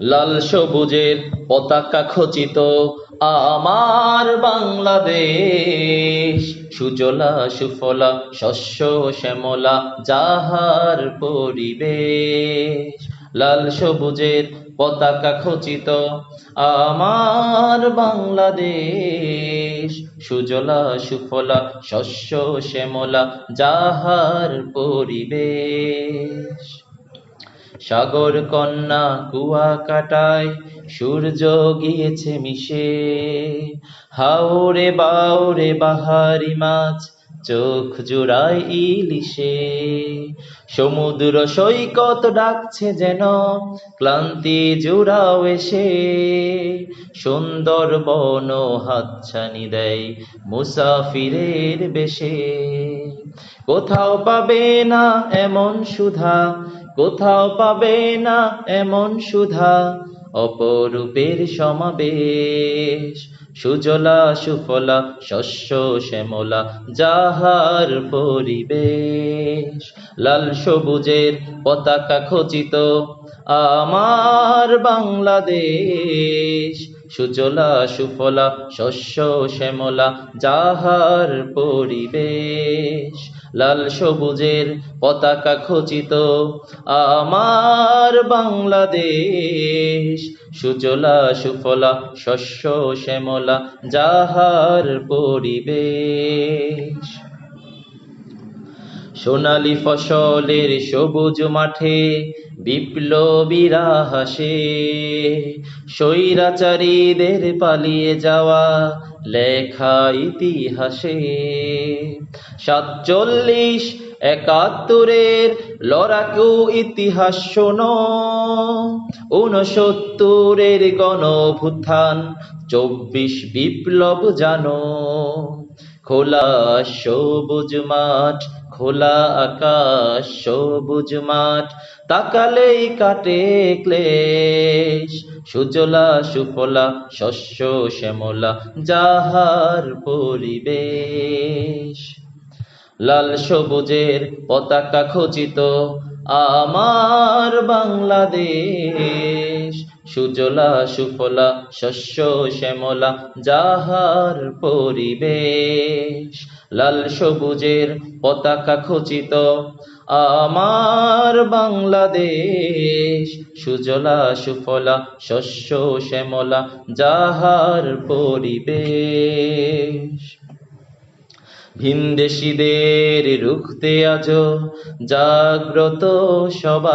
লাল সবুজের পতাকা খচিত আমার বাংলাদেশ। সুজলা, সুফলা, শস্য, শ্যামলা, যাহার পরিবেশ। লাল সবুজের পতাকা খচিত আমার বাংলাদেশ। সুজলা, সুফলা, শস্য, শ্যামলা, যাহার পরিবেশ। সাগর কন্যা কুয়া কাটায় সূর্য গিয়েছে মিশে। হাওরে বাউরে বাহারি মাছ চোখ জোড়ায় ইলিশে। সমুদ্র সৈকত ডাকছে যেন, ক্লান্তি জোড়াও এসে। সুন্দর বন হাতছানি দেয় মুসাফিরের বেশে। কোথাও পাবে না এমন সুধা কোথাও পাবে না এমন সুধা অপরূপের সমাবেশ। সুজলা, সুফলা, শস্য, শ্যামলা, যাহার পরিবেশ। লাল সবুজের পতাকা খচিত আমার বাংলাদেশ। সুজলা, সুফলা, শস্য, শ্যামলা, যাহার পরিবেশ। লাল সবুজের পতাকা খচিত আমার বাংলাদেশ। সুজলা, সুফলা, শস্য, শ্যামলা, যাহার পরিবেশ। সোনালি ফসলের সবুজ মাঠে বিপ্লবীরা হাসে স্বৈরাচারীদের পালিয়ে যাওয়া লেখা ইতিহাসে। সাতচল্লিশ একাত্তরের লড়াকু ইতিহাস শোনো, ঊনসত্তরের গণভুত্থান, চব্বিশ বিপ্লব জানো। খোলা সবুজ মাঠ, খোলা আকাশ, সবুজ মাঠ, তাকালেই কাটে ক্লেশ। সুজলা সুফলা, শস্য শ্যামলা, যাহার পরিবেশ। লাল সবুজের পতাকা খচিত আমার বাংলাদেশ, সুজলা, সুফলা, শস্য, শ্যামলা, যাহার পরিবেশ, লাল সবুজের পতাকা খচিত। আমার বাংলাদেশ, সুজলা, সুফলা, শস্য, শ্যামলা, যাহার পরিবেশ। ভিনদেশীদের রুখতে আজ জাগ্রত সবাই।